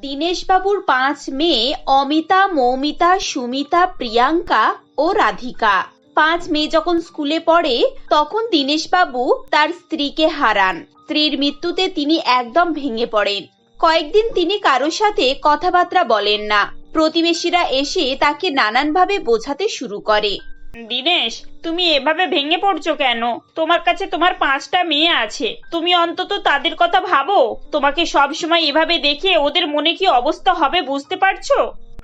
দীনেশবাবুর পাঁচ মেয়ে অমিতা, মৌমিতা, সুমিতা, প্রিয়াঙ্কা ও রাধিকা। পাঁচ মেয়ে যখন স্কুলে পড়ে, তখন দীনেশবাবু তার স্ত্রীকে হারান। স্ত্রীর মৃত্যুতে তিনি একদম ভেঙে পড়েন। কয়েকদিন তিনি কারোর সাথে কথাবার্তা বলেন না। প্রতিবেশীরা এসে তাকে নানানভাবে বোঝাতে শুরু করে। দিনেশ, তুমি এভাবে ভেঙে পড়ছো কেন? তোমার কাছে তোমার পাঁচটা মেয়ে আছে। তুমি অন্তত তাদের কথা ভাবো। তোমাকে সব সময় এভাবে দেখে ওদের মনে কি অবস্থা হবে বুঝতে পারছ?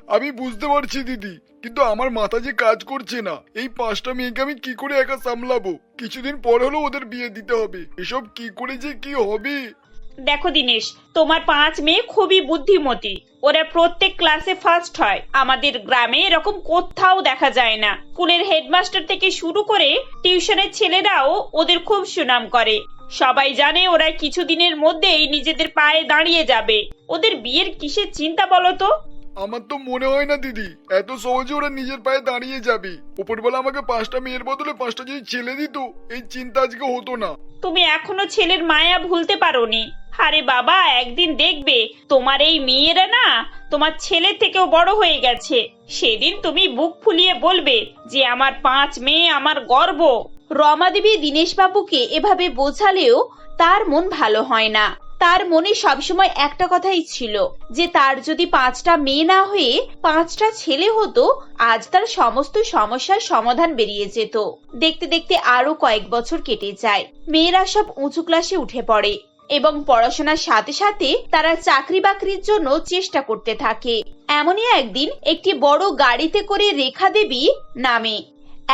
আমি বুঝতে পারছি, দিদি। কিন্তু আমার মাথা যে কাজ করছে না, এই পাঁচটা মেয়েকে আমি কি করে একা সামলাবো? কিছুদিন পর হলেও ওদের বিয়ে দিতে হবে। এসব কি করে যে কি হবে? দেখো দিনেশ, তোমার পাঁচ মেয়ে খুবই বুদ্ধিমতী। ওরা প্রত্যেক ক্লাসে ফার্স্ট হয়। আমাদের গ্রামে এরকম কোথাও দেখা যায় না। স্কুলের হেডমাস্টার থেকে শুরু করে টিউশনের ছেলেরাও ওদের খুব সুনাম করে। সবাই জানে ওরা কিছুদিনের মধ্যেই নিজেদের পায়ে দাঁড়িয়ে যাবে। ওদের বিয়ের কিসের চিন্তা বলো তো? আমার তো মনে হয় না দিদি। এত সহজে ওরা নিজের পায়ে দাঁড়িয়ে যাবে। উপরবেলা আমাকে পাঁচটা মেয়ের বদলে পাঁচটা যদি ছেলে দিত এই চিন্তা আজকে হতো না। তুমি এখনও ছেলের মায়া ভুলতে পারোনি। আরে বাবা একদিন দেখবে তোমার এই মেয়েরা না তোমার ছেলে থেকেও বড় হয়ে গেছে। সেদিন তুমি বুক ফুলিয়ে বলবে যে আমার পাঁচ মেয়ে আমার গর্ব। রমাদেবী দীনেশবাবুকে এভাবে বোঝালেও তার মন ভালো হয় না। তার মনে সবসময় একটা কথাই ছিল, যে তার যদি পাঁচটা মেয়ে না হয়ে পাঁচটা ছেলে হতো, আজ তার সমস্ত সমস্যার সমাধান বেরিয়ে যেত। দেখতে দেখতে আরও কয়েক বছর কেটে যায়। মেয়েরা সব উঁচু ক্লাসে উঠে পড়ে এবং পড়াশোনার সাথে সাথে তারা চাকরি বাকরির জন্য চেষ্টা করতে থাকে। এমনই একদিন একটি বড় গাড়িতে করে রেখা দেবী নামে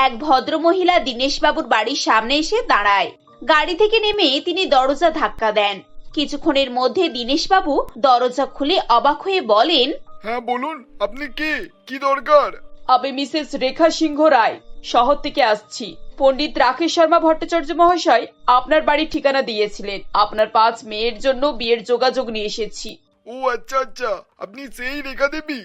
এক ভদ্রমহিলা দীনেশবাবুর বাড়ির সামনে এসে দাঁড়ায়। গাড়ি থেকে নেমে তিনি দরজা ধাক্কা দেন। কিছুক্ষণের মধ্যে দীনেশবাবু দরজা খুলে অবাক হয়ে বলেন হ্যাঁ বলুন আপনি কে? কি দরকার? আমি মিসেস রেখা সিংহ রায় শহর থেকে আসছি। পণ্ডিত রাকেশ শর্মা ভট্টাচার্য মহাশয় আপনার বাড়ির ঠিকানা দিয়েছিলেন। আপনার পাঁচ মেয়ের জন্য বিয়ের যোগাযোগ নিয়ে এসেছি। ও আচ্ছা আচ্ছা আপনি সেই রেখা দেবী?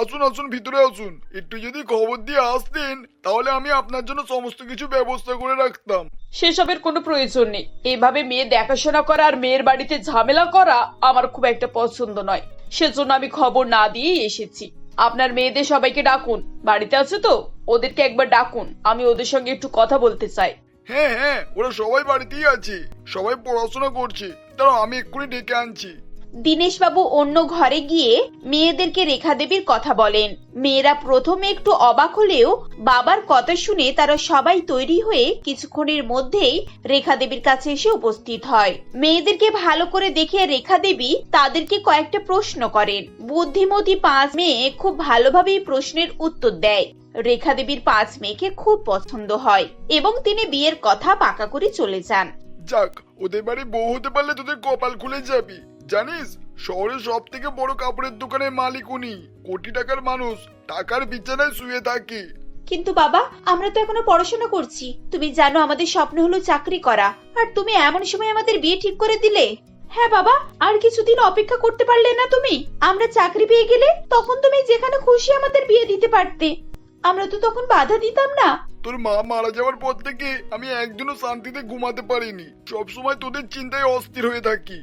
আসুন আসুন ভিতরে আসুন। একটু যদি খবর দিয়ে আসতেন তাহলে আমি আপনার জন্য সমস্ত কিছু ব্যবস্থা করে রাখতাম। সেসবের কোনো প্রয়োজন নেই। এভাবে মেয়ে দেখাশোনা করা আর মেয়ের বাড়িতে ঝামেলা করা আমার খুব একটা পছন্দ নয়। সেজন্য আমি খবর না দিয়েই এসেছি। আপনার মেয়েদের সবাইকে ডাকুন। বাড়িতে আছে তো? ওদেরকে একবার ডাকুন। আমি ওদের সঙ্গে একটু কথা বলতে চাই। হ্যাঁ হ্যাঁ ওরা সবাই বাড়িতেই আছে। সবাই পড়াশোনা করছে। দাঁড়াও আমি এক্ষুনি ডেকে আনছি। দীনেশবাবু অন্য ঘরে গিয়ে মেয়েদেরকে রেখা দেবীর কথা বলেন। মেয়েরা প্রথমে একটু অবাক হলেও বাবার কথা শুনে তারা সবাই তৈরি হয়ে কিছুক্ষণের মধ্যেই রেখা দেবীর কাছে এসে উপস্থিত হয়। মেয়েদেরকে ভালো করে দেখে রেখা দেবী তাদেরকে কয়েকটা প্রশ্ন করেন। বুদ্ধিমতী পাঁচ মেয়ে খুব ভালোভাবেই প্রশ্নের উত্তর দেয়। রেখা দেবীর পাঁচ মেয়েকে খুব পছন্দ হয় এবং তিনি বিয়ের কথা পাকা করে চলে যান। যাক, ওদের বাড়ি বউ হতে পারলে তোদের কপাল খুলে যাবি। জানিস শহরের সব থেকে বড় কাপড়ের দোকানের মালিক উনি। কোটি টাকার মানুষ টাকার বিছানায় শুয়ে থাকে। কিন্তু বাবা আমরা তো এখনও পড়াশোনা করছি। তুমি জানো আমাদের স্বপ্ন হলো চাকরি করা। আর তুমি এমন সময় আমাদের বিয়ে ঠিক করে দিলে? হ্যাঁ বাবা আর কিছুদিন অপেক্ষা করতে পারলে না তুমি? আমরা চাকরি পেয়ে গেলে তখন তুমি যেখানে খুশি আমাদের বিয়ে দিতে পারতে। আমরা তো তখন বাধা দিতাম না। তোর মা মারা যাওয়ার পর থেকে আমি একদিনও শান্তিতে ঘুমাতে পারিনি। সবসময় তোদের চিন্তায় অস্থির হয়ে থাকি।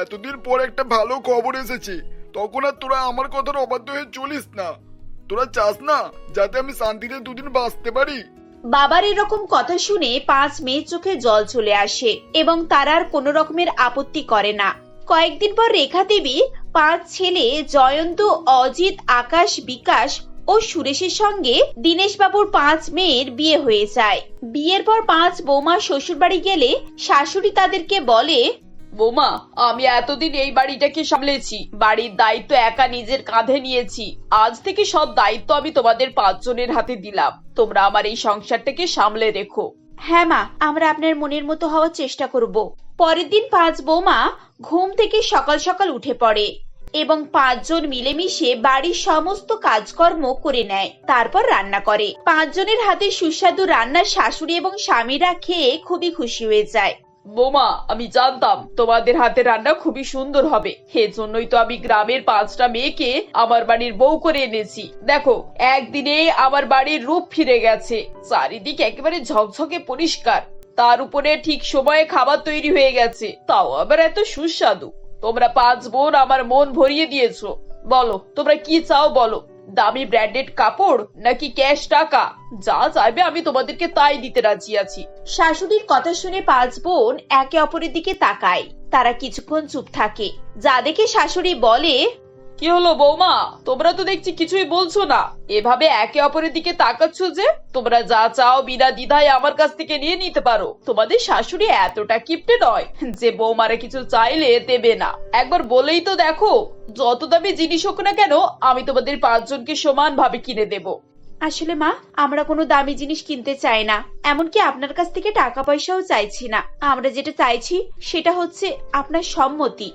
এতদিন পর একটা ভালো খবর এসেছে। তখন আর তোরা আমার কথার অবাধ্য হয়ে চলিস না। তোরা চাস না যাতে আমি শান্তিতে দুদিন বাঁচতে পারি? বাবার এরকম কথা শুনে পাঁচ মেয়ের চোখে জল চলে আসে এবং তারা আর কোনো রকমের আপত্তি করে না। কয়েকদিন পর রেখা দেবী পাঁচ ছেলে জয়ন্ত, অজিত, আকাশ, বিকাশ ও সুরেশের সঙ্গে দীনেশ বাবুর পাঁচ মেয়ের বিয়ে হয়ে যায়। বিয়ের পর পাঁচ বৌমা শ্বশুর বাড়ি গেলে শাশুড়ি তাদেরকে বলে বোমা, আমি এতদিন এই বাড়িটাকে সামলেছি। বাড়ির দায়িত্ব একা নিজের কাঁধে নিয়েছি। আজ থেকে সব দায়িত্ব আমি তোমাদের পাঁচজনের হাতে দিলাম। তোমরা আমার এই সংসারটাকে সামলে রেখো। হ্যাঁ মা, আমরা আপনার মনের মতো হওয়ার চেষ্টা করব। পরের দিন পাঁচ বৌমা ঘুম থেকে সকাল সকাল উঠে পড়ে এবং পাঁচজন মিলেমিশে বাড়ির সমস্ত কাজকর্ম করে নেয়, তারপর রান্না করে। পাঁচজনের হাতে সুস্বাদু রান্না শাশুড়ি এবং স্বামীরা খেয়ে খুবই খুশি হয়ে যায়। বোমা, আমি জানতাম তোমাদের হাতে রান্না খুবই সুন্দর হবে। জন্যই তো আমি গ্রামের পাঁচটা মেয়েকে আমার বাড়ির বউ করে এনেছি। দেখো, একদিনে আমার বাড়ির রূপ ফিরে গেছে। চারিদিক একেবারে ঝকঝকে পরিষ্কার। তার উপরে ঠিক সময়ে খাবার তৈরি হয়ে গেছে। তাও আবার এত সুস্বাদু। তোমরা পাঁচ বোন আমার মন ভরিয়ে দিয়েছ। বলো, তোমরা কি চাও বলো? দামি ব্র্যান্ডেড কাপড় নাকি ক্যাশ টাকা? যা চাইবে আমি তোমাদেরকে তাই দিতে রাজি আছি। শাশুড়ির কথা শুনে পাঁচ বোন একে অপরের দিকে তাকায়। তারা কিছুক্ষণ চুপ থাকে। যা দেখে শাশুড়ি বলে কি হলো বৌমা? তোমরা তো দেখছি কিছুই বলছো না। এভাবে একে অপরের দিকে তাকাচ্ছ যে, তোমরা যা চাও বিনা দ্বিধায় আমার কাছ থেকে নিয়ে নিতে পারো। তোমাদের শাশুড়ি এতটা কিপটে নয় যে বৌমারা কিছু চাইলে দেবে না। একবার বলেই তো দেখো, যত দামি জিনিস হোক না কেন, আমি তোমাদের পাঁচজনকে সমান ভাবে কিনে দেব। আসলে মা, আমরা কোনো দামি জিনিস কিনতে চাই না। এমনকি আপনার কাছ থেকে টাকা পয়সাও চাইছি না। আমরা যেটা চাইছি, সেটা হচ্ছে আপনার সম্মতি।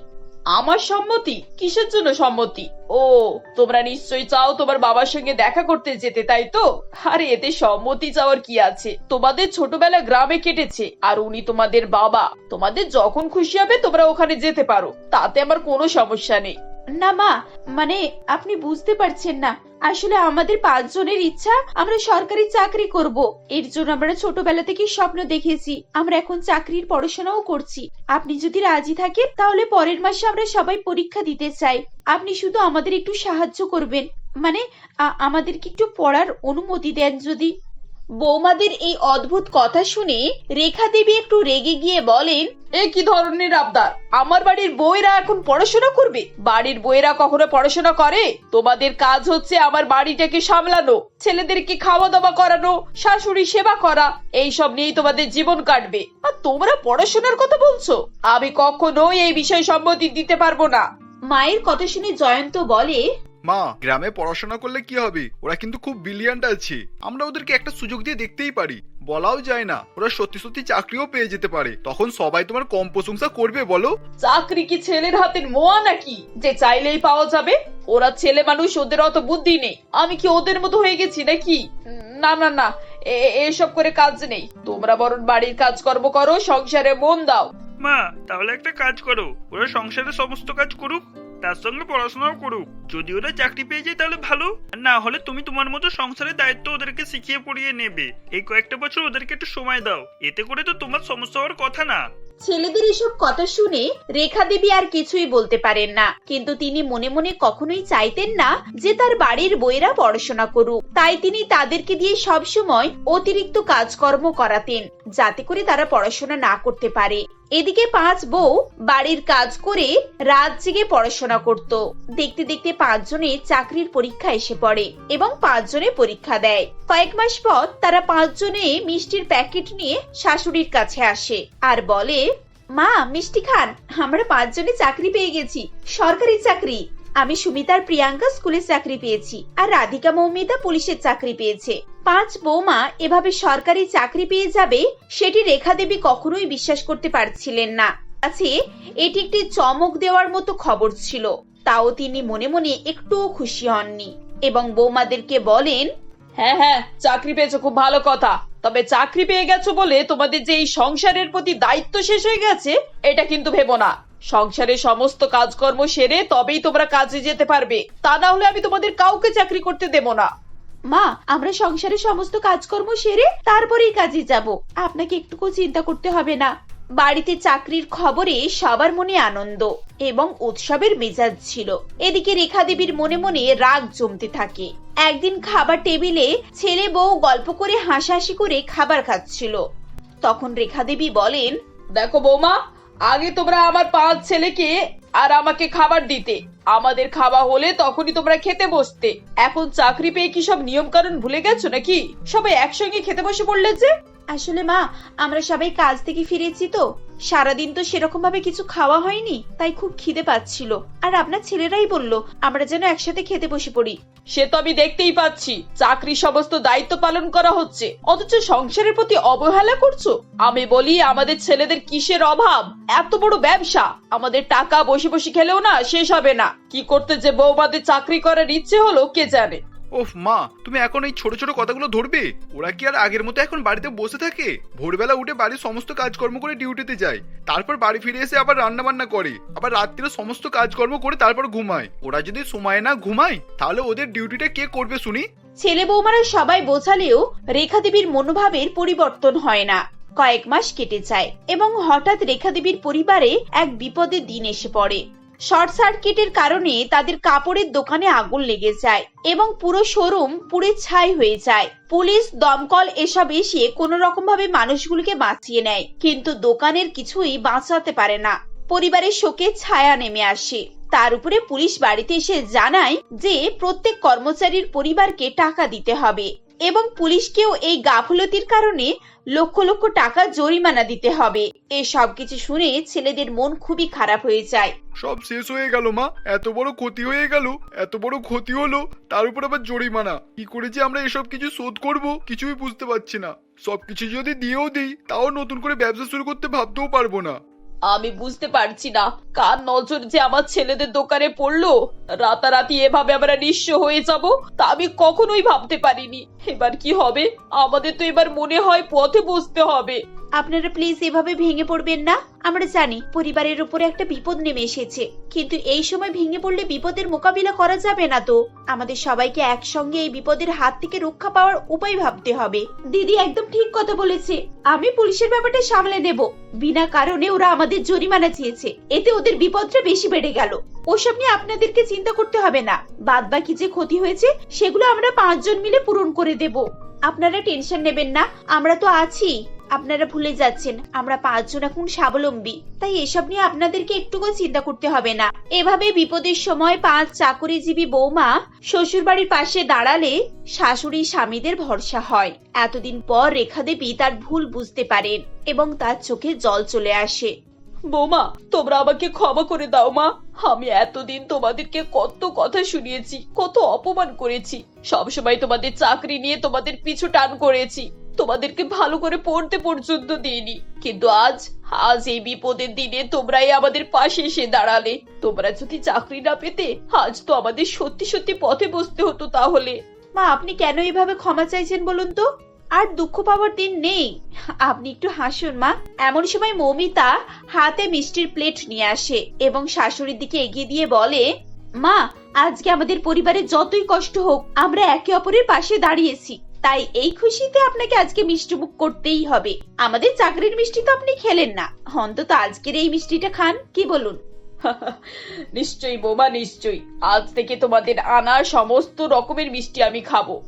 আমার সম্মতি? কিসের জন্য সম্মতি? ও, তোমরা নিশ্চয়ই চাও তোমার বাবার সঙ্গে দেখা করতে যেতে, তাই তো? আরে, এতে সম্মতি চাওয়ার কি আছে? তোমাদের ছোটবেলা গ্রামে কেটেছে, আর উনি তোমাদের বাবা। তোমাদের যখন খুশি হবে তোমরা ওখানে যেতে পারো। তাতে আমার কোনো সমস্যা নেই। না, মা মানে আপনি বুঝতে পারছেন না। আসলে আমাদের পাঁচজনের ইচ্ছা, আমরা সরকারি চাকরি করব। এর জন্য আমরা ছোটবেলা থেকে স্বপ্ন দেখেছি। আমরা এখন চাকরির পড়াশোনাও করছি। আপনি যদি রাজি থাকেন, তাহলে পরের মাসে আমরা সবাই পরীক্ষা দিতে চাই। আপনি শুধু আমাদের একটু সাহায্য করবেন। মানে আমাদেরকে একটু পড়ার অনুমতি দেন যদি। বৌমাদের এই অদ্ভুত কথা শুনে রেখা দেবী একটু রেগে গিয়ে বলেন এ কি ধরনের আবদার? আমার বাড়ির বইরা এখন পড়াশোনা করবে? বাড়ির বইরা কখনো পড়াশোনা করে? তোমাদের কাজ হচ্ছে আমার বাড়িটাকে সামলানো ছেলেদেরকে খাওয়া দাওয়া করানো শাশুড়ি সেবা করা এই সব নিয়েই তোমাদের জীবন কাটবে। আর তোমরা পড়াশোনার কথা বলছো? আমি কখনোই এই বিষয়ে সম্মতি দিতে পারব না। মায়ের কথা শুনে জয়ন্ত বলে মা গ্রামে পড়াশোনা করলে কি হবে? ওরা কিন্তু খুব ব্রিলিয়ান্ট আছে। আমরা ওদেরকে একটা সুযোগ দিয়ে দেখতেই পারি। বলাও যায় না ওরা সত্যি সত্যি চাকরিও পেয়ে যেতে পারে। তখন সবাই তোমার কম প্রশংসা করবে বলো। চাকরি কি ছেলের হাতের মোয়া নাকি? যে চাইলেই পাওয়া যাবে ওরা ছেলে মানুষ ওদের অত বুদ্ধি নেই। আমি কি ওদের মতো হয়ে গেছি নাকি? না না না এসব করে কাজ নেই। তোমরা বরং বাড়ির কাজকর্ম করো সংসারে মন দাও। মা তাহলে একটা কাজ করো। ওরা সংসারে সমস্ত কাজ করুক। তার সঙ্গে পড়াশোনাও করুক। যদি ওরা চাকরি পেয়ে যায় তাহলে ভালো। না হলে তুমি তোমার মতো সংসারের দায়িত্ব ওদেরকে শিখিয়ে পড়িয়ে নেবে। এই কয়েকটা বছর ওদেরকে একটু সময় দাও। এতে করে তো তোমার সমস্যা হওয়ার কথা না। ছেলেদের এসব কথা শুনে রেখা দেবী আর কিছুই বলতে পারেন না। কিন্তু তিনি মনে মনে কখনোই চাইতেন না যে তার বাড়ির বইয়েরা পড়াশোনা করুক। তাই তিনি তাদেরকে দিয়ে সব সময় অতিরিক্ত কাজকর্ম করাতেন, যাতে করে তারা পড়াশোনা না করতে পারে। এদিকে পাঁচ বউ বাড়ির কাজ করে রাত জেগে পড়াশোনা করত। দেখতে দেখতে পাঁচজনে চাকরির পরীক্ষা এসে পড়ে এবং পাঁচজনে পরীক্ষা দেয়। কয়েক মাস পর তারা পাঁচজনে মিষ্টির প্যাকেট নিয়ে শাশুড়ির কাছে আসে আর বলে, মা, মিষ্টি খান, আমরা পাঁচজনে চাকরি পেয়ে গেছি। সরকারি চাকরি। আমি সুমিতার প্রিয়াঙ্কা স্কুলে চাকরি পেয়েছি আর রাধিকা মৌমিতা পুলিশের চাকরি পেয়েছে। পাঁচ বৌমা এভাবে সরকারি চাকরি পেয়ে যাবে, সেটি রেখা দেবী কখনোই বিশ্বাস করতে পারছিলেন না। আছে, এটি একটি চমক দেওয়ার মতো খবর ছিল, তাও তিনি মনে মনে একটুও খুশি হননি। এবং বৌমাদেরকে বলেন হ্যাঁ হ্যাঁ চাকরি পেয়েছ, খুব ভালো কথা। তবে চাকরি পেয়ে গেছো বলে তোমাদের যে এই সংসারের প্রতি দায়িত্ব শেষ হয়ে গেছে, এটা কিন্তু ভেবো না। সংসারের সমস্ত কাজকর্ম সেরে তবেই তোমরা কাজে যেতে পারবে। তা না হলে আমি তোমাদের কাউকে চাকরি করতে দেব না। মা আমরা সংসারের সমস্ত কাজকর্ম সেরে তারপরেই কাজে যাব। আপনাকে একটুকু চিন্তা করতে হবে না। বাড়িতে চাকরির খবরে সবার মনে আনন্দ এবং উৎসবের মেজাজ ছিল। এদিকে রেখা দেবীর মনে মনে রাগ জমতে থাকে। একদিন খাবার টেবিলে ছেলে বউ গল্প করে হাসাহাসি করে খাবার খাচ্ছিল। তখন রেখা দেবী বলেন দেখো বৌমা আগে তোমরা আমার পাঁচ ছেলেকে আর আমাকে খাবার দিতে। আমাদের খাওয়া হলে তখনই তোমরা খেতে বসতে। এখন চাকরি পেয়ে কি সব নিয়ম কারণ ভুলে গেছো নাকি? সবাই একসঙ্গে খেতে বসে পড়লে যে। আসলে মা, আমরা সবাই কাজ থেকে ফিরেছি তো। সারাদিন তো সেরকম ভাবে কিছু খাওয়া হয়নি, তাই খুব খিদে পাচ্ছিল। আর আপনার ছেলেরাই বলল, আমরা যেন একসাথে খেতে বসে পড়ি। সে তো আমি দেখতেই পাচ্ছি চাকরির সমস্ত দায়িত্ব পালন করা হচ্ছে। অথচ সংসারের প্রতি অবহেলা করছ? আমি বলি, আমাদের ছেলেদের কিসের অভাব? এত বড় ব্যবসা। আমাদের টাকা বসে বসে খেলেও না, শেষ হবে না। কি করতে যে বৌমাদের চাকরি করার ইচ্ছে হলো, কে জানে? ওফ, মা, তুমি এখন এই ছোট ছোট কথাগুলো ধরবে? ওরা কি আর আগের মতো এখন বাড়িতে বসে থাকে? ভোরবেলা উঠে বাড়ির সমস্ত কাজকর্ম করে ডিউটিতে যায়। তারপর বাড়ি ফিরে এসে আবার রান্না বান্না করে। আবার রাত্রিরে সমস্ত কাজকর্ম করে তারপর ঘুমায়। ওরা যদি সময় না ঘুমায়, তাহলে ওদের ডিউটিটা কে করবে শুনি? ছেলে বৌমারা সবাই বোঝালেও রেখা দেবীর মনোভাবের পরিবর্তন হয় না। কয়েক মাস কেটে যায় এবং হঠাৎ রেখা দেবীর পরিবারে এক বিপদের দিন এসে পড়ে। শর্ট সার্কিটের কারণে তাদের কাপড়ের দোকানে আগুন লেগে যায় এবং পুরো শোরুম পুড়ে ছাই হয়ে যায়। পুলিশ, দমকল এসব এসে কোনো রকম ভাবে মানুষগুলোকে বাঁচিয়ে নেয়, কিন্তু দোকানের কিছুই বাঁচাতে পারে না। পরিবারের শোকে ছায়া নেমে আসে। তার উপরে পুলিশ বাড়িতে এসে জানায় যে প্রত্যেক কর্মচারীর পরিবারকে টাকা দিতে হবে। এবং পুলিশকেও এই গাফলতির কারণে লক্ষ লক্ষ টাকা জরিমানা দিতে হবে। এই সব কিছু শুনে ছেলেদের মন খুবই খারাপ হয়ে যায়। সব শেষ হয়ে গেল, মা। এত বড় ক্ষতি হয়ে গেল, এত বড় ক্ষতি হলো, তার উপর আবার জরিমানা। কি করে যে আমরা এসব কিছু শোধ করব, কিছুই বুঝতে পারছি না। সবকিছু যদি দিয়েও দিই, তাও নতুন করে ব্যবসা শুরু করতে ভাবতেও পারব না। আমি বুঝতে পারছি না। কার নজর যে আমার ছেলেদের দোকানে পড়ল? রাতারাতি এভাবে আমরা নিঃস্ব হয়ে যাব, তা আমি কখনোই ভাবতে পারিনি। এবার কি হবে? আমাদের তো এবার মনে হয় পথে বসতে হবে। আপনারা প্লিজ এভাবে ভেঙে পড়বেন না। আমরা জানি পরিবারের উপরে একটা বিপদ নেমে এসেছে। কিন্তু এই সময় ভেঙে পড়লে বিপদের মোকাবিলা করা যাবে না তো। আমাদের সবাইকে একসঙ্গে এই বিপদের হাত থেকে রক্ষা পাওয়ার উপায় ভাবতে হবে। দিদি একদম ঠিক কথা বলেছে। আমি পুলিশের ব্যাপারটা সামলে নেব। বিনা কারণে ওরা আমাদের জরিমানা চেয়েছে। এতে ওদের বিপদটা বেশি বেড়ে গেল। ওসব নিয়ে আপনাদেরকে চিন্তা করতে হবে না। বাদ বাকি যে ক্ষতি হয়েছে, সেগুলো আমরা পাঁচজন মিলে পূরণ করে দেব। আপনারা টেনশন নেবেন না। আমরা তো আছি। আপনারা ভুলে যাচ্ছেন, আমরা পাঁচজন এখন স্বাবলম্বী, তাই এসব নিয়ে আপনাদেরকে একটুকু চিন্তা করতে হবে না। এভাবে বিপদের সময় পাঁচ চাকরিজীবী বৌমা শ্বশুর বাড়ির পাশে দাঁড়ালে শাশুড়ি স্বামীদের ভরসা হয়। এতদিন পর রেখা দেবী তার ভুল বুঝতে পারেন এবং তার চোখে জল চলে আসে। বৌমা, তোমরা আমাকে ক্ষমা করে দাও মা। আমি এতদিন তোমাদেরকে কত কথা শুনিয়েছি, কত অপমান করেছি। সবসময় তোমাদের চাকরি নিয়ে তোমাদের পিছু টান করেছি। তোমাদেরকে ভালো করে পড়তে পর্যন্ত দিইনি। কিন্তু আজ আজ এই বিপদের দিনে তোমরাই আমাদের পাশে এসে দাঁড়ালে। তোমরা যদি চাকরি না পেতে, আজ তো আমাদের সত্যি সত্যি পথে বসতে হতো তাহলে। মা, আপনি কেন এইভাবে ক্ষমা চাইছেন বলুন তো? আর দুঃখ পাওয়ার দিন নেই। আপনি একটু হাসুন, মা। এমন সময় মৌমিতা হাতে মিষ্টির প্লেট নিয়ে আসে এবং শাশুড়ির দিকে এগিয়ে দিয়ে বলে, মা, আজকে আমাদের পরিবারে যতই কষ্ট হোক, আমরা একে অপরের পাশে দাঁড়িয়েছি। তাই এই খুশিতে আপনাকে আজকে মিষ্টি মুখ করতেই হবে। আমাদের চাকরির মিষ্টি তো আপনি খেলেন না। অন্তত আজকের এই মিষ্টিটা খান কি বলুন? নিশ্চয়ই বৌমা নিশ্চয়ই। আজ থেকে তোমাদের আনা সমস্ত রকমের মিষ্টি আমি খাব।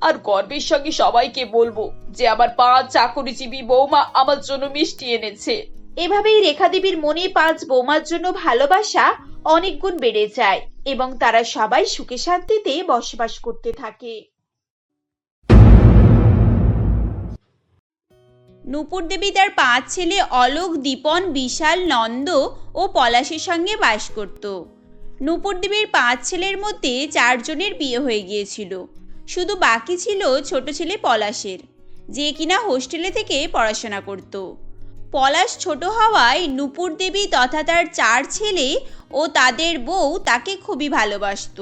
আর গর্বের সঙ্গে সবাইকে বলব যে আমার পাঁচ চাকরিজীবী বৌমা আমার জন্য মিষ্টি এনেছে। এভাবেই রেখা দেবীর মনে পাঁচ বৌমার জন্য ভালোবাসা অনেক গুণ বেড়ে যায় এবং তারা সবাই সুখে শান্তিতে বসবাস করতে থাকে। নূপুর দেবী তার পাঁচ ছেলে অলোক, দীপন, বিশাল, নন্দ ও পলাশের সঙ্গে বাস করত। নূপুর দেবীর পাঁচ ছেলের মধ্যে চারজনের বিয়ে হয়ে গিয়েছিল। শুধু বাকি ছিল ছোট ছেলে পলাশের, যে কিনা হোস্টেলে থেকে পড়াশোনা করত। পলাশ ছোট হওয়ায় নূপুর দেবী তথা তার চার ছেলে ও তাদের বউ তাকে খুবই ভালোবাসত।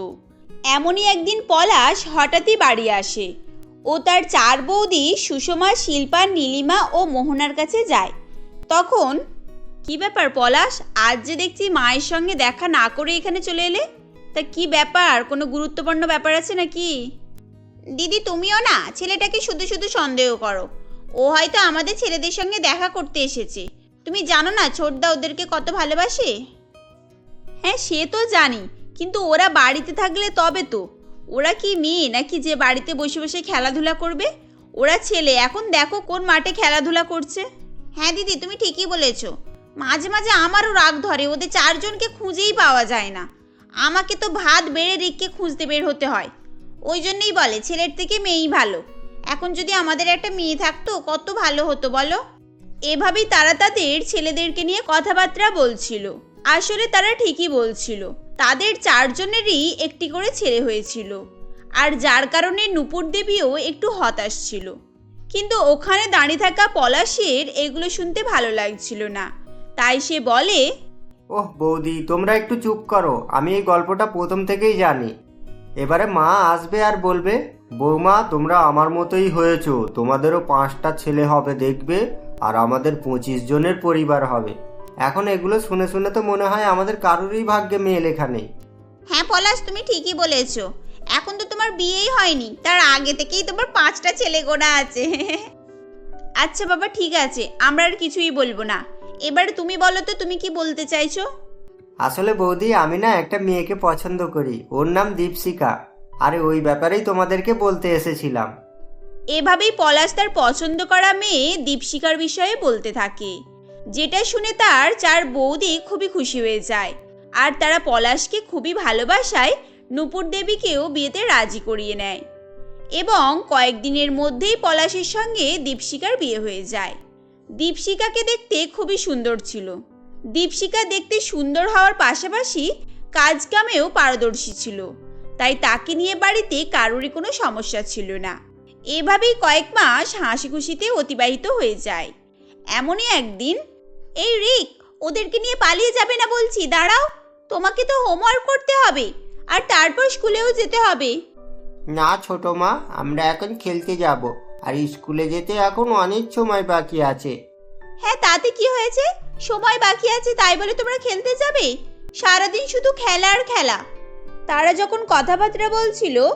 এমনই একদিন পলাশ হঠাৎই বাড়ি আসে। ও তার চার বৌদি সুষমা, শিল্পা, নীলিমা ও মোহনার কাছে যায়। তখন, কি ব্যাপার পলাশ? আজ যে দেখছি মায়ের সঙ্গে দেখা না করে এখানে চলে এলে? তা কি ব্যাপার? কোনো গুরুত্বপূর্ণ ব্যাপার আছে নাকি? দিদি, তুমিও না? ছেলেটাকে শুধু শুধু সন্দেহ করো। ও হয়তো আমাদের ছেলেদের সঙ্গে দেখা করতে এসেছে। তুমি জানো না ছোটদা ওদেরকে কত ভালোবাসে? হ্যাঁ সে তো জানি। কিন্তু ওরা বাড়িতে থাকলে তবে তো। ওরা কি মেয়ে নাকি যে বাড়িতে বসে বসে খেলাধুলা করবে? ওরা ছেলে, এখন দেখো কোন মাঠে খেলাধুলা করছে। হ্যাঁ দিদি, তুমি ঠিকই বলেছ। মাঝে মাঝে আমারও রাগ ধরে, ওদের চারজনকে খুঁজেই পাওয়া যায় না। আমাকে তো ভাত বেড়ে রিককে খুঁজতে বের হতে হয়। ওই জন্যই বলে, ছেলের থেকে মেয়েই ভালো। এখন যদি আমাদের একটা মেয়ে থাকতো, কত ভালো হতো বলো? এভাবেই তারা তাদের ছেলেদেরকে নিয়ে কথাবার্তা বলছিল। আসলে তারা ঠিকই বলছিল। তাদের চারজনেরই একটি করে ছেলে হয়েছিল। আর যার কারণে নূপুর দেবীও একটু হতাশ ছিল। কিন্তু ওখানে দাঁড়িয়ে থাকা পলাশের এগুলো শুনতে ভালো লাগছিল না। তাই সে বলে, ওহ, বৌদি, তোমরা একটু চুপ করো। আমি এই গল্পটা প্রথম থেকেই জানি। এবারে মা আসবে আর বলবে, বৌমা, তোমরা আমার মতোই হয়েছো। তোমাদেরও পাঁচটা ছেলে হবে, দেখবে। আর আমাদের পঁচিশ জনের পরিবার হবে। এখন এগুলো শুনে শুনে তো মনে হয় আমাদের কারোরই ভাগ্যে মেয়ে লেখা নেই। হ্যাঁ পলাশ তুমি ঠিকই বলেছ। এখন তো তোমার বিয়েই হয়নি তার আগে থেকেই তোমার পাঁচটা ছেলে গোনা আছে। আচ্ছা বাবা ঠিক আছে আমরা আর কিছুই বলব না। এবার তুমি বলো তো তুমি কি বলতে চাইছো? আসলে বৌদি আমি না একটা মেয়েকে পছন্দ করি ওর নাম দীপশিকা আরে ওই ব্যাপারেই তোমাদেরকে বলতে এসেছিলাম। এভাবেই পলাশ তার পছন্দ করা মেয়ে দীপশিকার বিষয়ে বলতে থাকে। যেটা শুনে তার চার বৌদি খুবই খুশি হয়ে যায়। আর তারা পলাশকে খুবই ভালোবাসায় নূপুর দেবীকেও বিয়েতে রাজি করিয়ে নেয়। এবং কয়েকদিনের মধ্যেই পলাশের সঙ্গে দীপশিকার বিয়ে হয়ে যায়। দীপশিকাকে দেখতে খুবই সুন্দর ছিল। দীপশিকা দেখতে সুন্দর হওয়ার পাশাপাশি কাজ কামেও পারদর্শী ছিল। তাই তাকে নিয়ে বাড়িতে কারোরই কোনো সমস্যা ছিল না। এভাবেই কয়েক মাস হাসি খুশিতে অতিবাহিত হয়ে যায়। এমনই একদিন এই রিক ওদেরকে নিয়ে পালিয়ে যাবে না বলছি দাঁড়াও। তোমাকে তো হোমওয়ার্ক করতে হবে আর তারপর স্কুলেও যেতে হবে। না ছোট মা আমরা এখন খেলতে যাব আর স্কুলে যেতে এখন অনেক সময় বাকি আছে। হ্যাঁ তাতে কি হয়েছে? সময় বাকি আছে তাই বলে তোমরা খেলতে যাবে? সারাদিন শুধু খেলা আর খেলা। তারা যখন কথাবার্তা বলছিল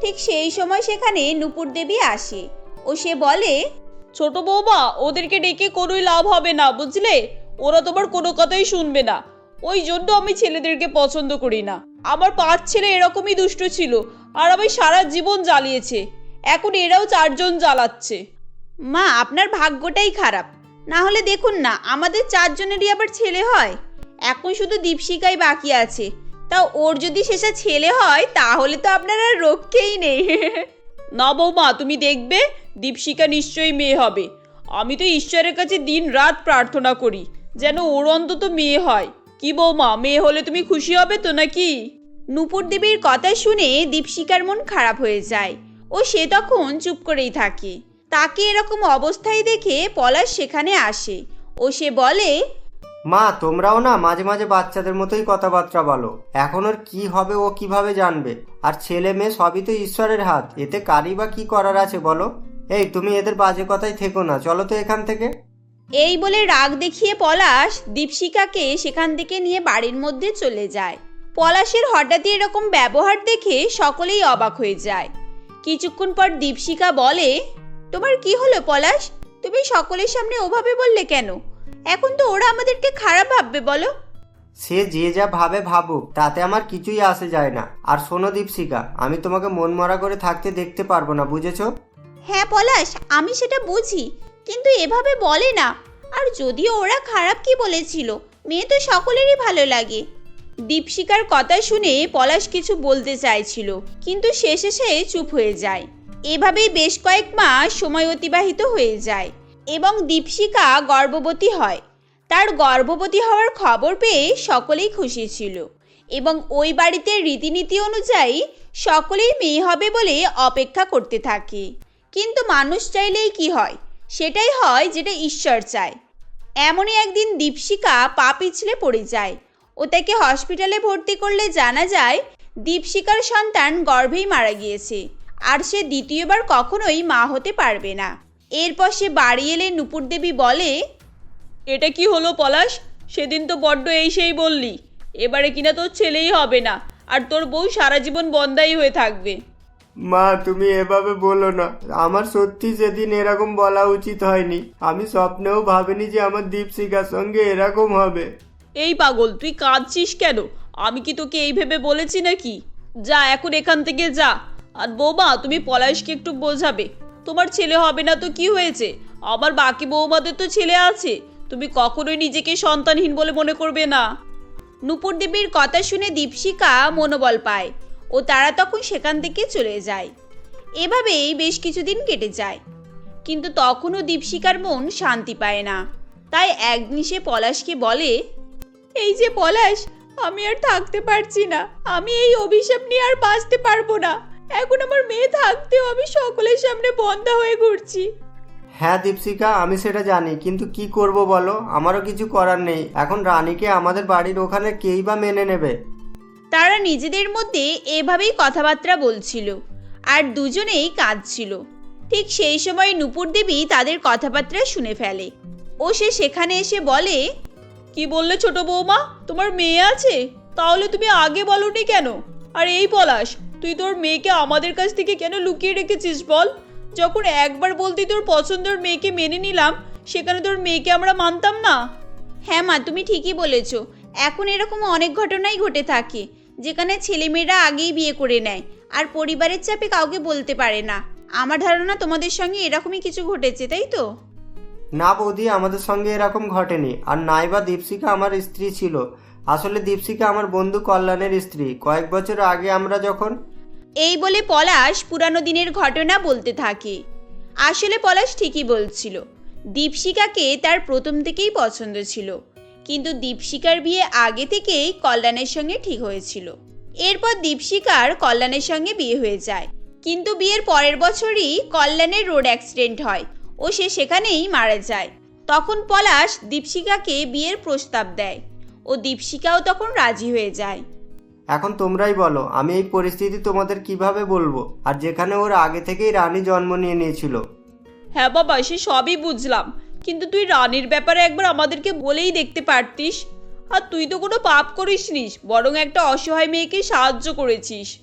ঠিক সেই সময় সেখানে নুপুর দেবী আসে। ও সে বলে ছোট বৌমা ওদেরকে ডেকে কোনোই লাভ হবে না বুঝলে? ওরা তোমার কোনো কথাই শুনবে না। ওই জন্য আমি ছেলেদেরকে পছন্দ করি না। আমার পাঁচ ছেলে এরকমই দুষ্ট ছিল আর আমি সারা জীবন জ্বালিয়েছে। এখন এরাও চারজন জ্বালাচ্ছে। মা আপনার ভাগ্যটাই খারাপ। না হলে দেখুন না আমাদের চারজনেরই আবার ছেলে হয়। এখন শুধু দীপশিকাই বাকি আছে। তা ওর যদি শেষে ছেলে হয় তাহলে তো আপনার আর রক্ষেই নেই। না বৌমা তুমি দেখবে দীপশিকা নিশ্চয়ই মেয়ে হবে। আমি তো ঈশ্বরের কাছে দিন রাত প্রার্থনা করি যেন ওর অন্তত মেয়ে হয়। কি বৌমা মেয়ে হলে তুমি খুশি হবে তো নাকি? নূপুর দেবীর কথা শুনে দীপশিকার মন খারাপ হয়ে যায় ও সে তখন চুপ করেই থাকে। তাকে এরকম অবস্থায় দেখে পলাশ সেখানে আসে ও সে বলে মা তোমরাও না মাঝে মাঝে বাচ্চাদের মতোই কথাবার্তা বলো। এখন ওর কি হবে ও কীভাবে জানবে? আর ছেলে মেয়ে সবই তো ঈশ্বরের হাত এতে কারই বা কি করার আছে বলো? এই তুমি এদের বাজে কথাই থেকো না চলো তো এখান থেকে। এই বলে রাগ দেখিয়ে পলাশ দীপশিকাকে সেখান থেকে নিয়ে বাড়ির মধ্যে চলে যায়। পলাশের হঠাৎই এরকম ব্যবহার দেখে সকলেই অবাক হয়ে যায়। কিছুক্ষণ পর দীপশিকা বলে তোমার কি হলো পলাশ? তুমি সকলের সামনে ওভাবে বললে কেন? এখন তো ওরা আমাদেরকে খারাপ ভাববে বলো? সে যে যা ভাবে ভাবুক তাতে আমার কিছুই আসে যায় না। আর শোনো দীপশিকা আমি তোমাকে মন মরা করে থাকতে দেখতে পারব না বুঝেছ? হ্যাঁ পলাশ, আমি সেটা বুঝি, কিন্তু এভাবে বলে না। আর যদিও ওরা খারাপ কি বলেছিল, মেয়ে তো সকলেরই ভালো লাগে। দীপশিকার কথা শুনে পলাশ কিছু বলতে চাইছিল, কিন্তু শেষে সে চুপ হয়ে যায়। এভাবেই বেশ কয়েক মাস সময় অতিবাহিত হয়ে যায় এবং দীপশিকা গর্ভবতী হয়। তার গর্ভবতী হওয়ার খবর পেয়ে সকলেই খুশি ছিল এবং ওই বাড়িতে রীতিনীতি অনুযায়ী সকলেই মেয়ে হবে বলে অপেক্ষা করতে থাকে। কিন্তু মানুষ চাইলেই কি হয়? সেটাই হয় যেটা ঈশ্বর চায়। এমনই একদিন দীপশিকা পা পিছলে পড়ে যায়। ও তাকে হসপিটালে ভর্তি করলে জানা যায়, দীপশিকার সন্তান গর্ভেই মারা গিয়েছে। আর সে দ্বিতীয়বার কখনোই মা হতে পারবে না। এরপর সে বাড়ি এলে নুপুর দেবী বলে, এটা কি হলো পলাশ? সেদিন তো বড্ড এই সেই বললি। এবারে কিনা তোর ছেলেই হবে না, আর তোর বউ সারা জীবন বন্দাই হয়ে থাকবে। মা, তুমি এভাবে বলো না। আমার সত্যি সেদিন এরকম বলা উচিত হয়নি, আমি স্বপ্নেও ভাবিনি যে আমার দীপশিকার সঙ্গে এরকম হবে। এই পাগল, তুই কাঁদছিস কেন? আমি কি তোকে এই ভেবে বলেছি নাকি? যা, এখন এখান থেকে যা। আর বৌমা, তুমি পলাশকে একটু বোঝাবে। তোমার ছেলে হবে না তো কি হয়েছে? আমার বাকি বৌমাদের তো ছেলে আছে। তুমি কখনোই নিজেকে সন্তানহীন বলে মনে করবে না। নুপুর দেবীর কথা শুনে দীপশিকা মনোবল পায়। ও তারা তখন সেখান থেকে চলে যায়। এভাবেই বেশ কিছুদিন কেটে যায়। কিন্তু তখনও দীপশিকার মন শান্তি পায় না। তাই একদিন সে পলাশকে বলে, এই যে পলাশ, আমি আর থাকতে পারছি না। আমি এই অভিশাপ নিয়ে আর বাঁচতে পারব না। এখন আমার মেয়ে থাকতেও আমি সকলের সামনে বন্ধা হয়ে ঘুরছি। হ্যাঁ দীপশিকা আমি সেটা জানি, কিন্তু কি করব বলো? আমারও কিছু করার নেই। এখন রানীকে আমাদের বাড়ির ওখানে কেই বা মেনে নেবে? তারা নিজেদের মধ্যে এভাবেই কথাবার্তা বলছিল। আর দুজনেই কাঁদছিল। ঠিক সেই সময় নুপুর দেবী তাদের কথাবার্তা শুনে ফেলে। ও সে সেখানে এসে বলে, কি বললে ছোট বৌমা? তোমার মেয়ে আছে? তাহলে তুমি আগে বলনি কেন? আর এই পলাশ, তুই তোর মেয়েকে আমাদের কাছ থেকে কেন লুকিয়ে রেখেছিস বল? যখন একবার বলতে তোর পছন্দের মেয়েকে মেনে নিলাম, সেখানে তোর মেয়েকে আমরা মানতাম না? হ্যাঁ মা, তুমি ঠিকই বলেছ। এখন এরকম অনেক ঘটনাই ঘটে থাকে। যেখানে ছেলেমেয়েরা আগেই বিয়ে করে নেয়। আর পরিবারের চাপে কাউকে বলতে পারে না। আমার ধারণা তোমাদের সঙ্গে এরকমই কিছু ঘটেছে তাই তো? না বৌদি আমাদের সঙ্গে এরকম ঘটেনি। আর নাইবা দীপশিকা আমার স্ত্রী ছিল। আসলে দীপশিকা আমার বন্ধু কল্যাণের স্ত্রী। কয়েক বছর আগে আমরা যখন এই বলে পলাশ পুরানো দিনের ঘটনা বলতে থাকে। আসলে পলাশ ঠিকই বলছিল। দীপশিকাকে তার প্রথম থেকেই পছন্দ ছিল। কিন্তু দীপশিকার বিয়ে আগে থেকেই কল্যাণের সঙ্গে ঠিক হয়েছিল। এরপর দীপশিকার কল্যাণের সঙ্গে বিয়ে হয়ে যায়। কিন্তু বিয়ের পরের বছরই কল্যাণের রোড অ্যাক্সিডেন্ট হয় ও সে সেখানেই মারা যায়। তখন পলাশ দীপশিকাকে বিয়ের প্রস্তাব দেয় ও দীপশিকাও তখন রাজি হয়ে যায়। এখন তোমরাই বলো আমি এই পরিস্থিতি তোমাদের কীভাবে বলব? আর যেখানে ওর আগে থেকেই রানী জন্ম নিয়ে নিয়েছিল। হ্যাঁ বাবা সে সবই বুঝলাম। কিন্তু তুই রানীর ব্যাপারে একবার আমাদেরকে বলেই দেখতে পারতিস। আর তুই তো কোনো পাপ করিসনি, বরং একটা অসহায় মেয়েকে সাহায্য করেছিস।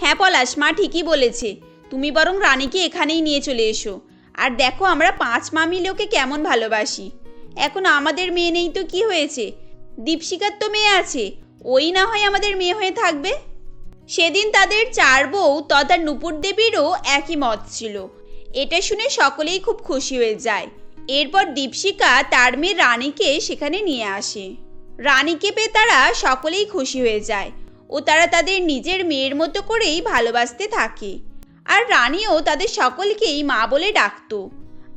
হ্যাঁ পলাশ মা, ঠিকই বলেছে। তুমি বরং রানীকে এখানেই নিয়ে চলে এসো। আর দেখো আমরা পাঁচ মা মিলে ওকে কেমন ভালোবাসি। এখন আমাদের মেয়ে নেই তো কি হয়েছে? দীপশিকার তো মেয়ে আছে, ওই না হয় আমাদের মেয়ে হয়ে থাকবে? সেদিন তাদের চার বউ তথা নুপুর দেবীরও একই মত ছিল। এটা শুনে সকলেই খুব খুশি হয়ে যায়। এরপর দীপশিকা তার মেয়ে রানীকে সেখানে নিয়ে আসে। রানীকে পেয়ে তারা সকলেই খুশি হয়ে যায় ও তারা তাদের নিজের মেয়ের মতো করেই ভালোবাসতে থাকে। আর রানীও তাদের সকলকেই মা বলে ডাকত।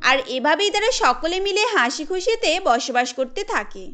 আর এভাবেই তারা সকলে মিলে হাসি খুশিতে বসবাস করতে থাকে।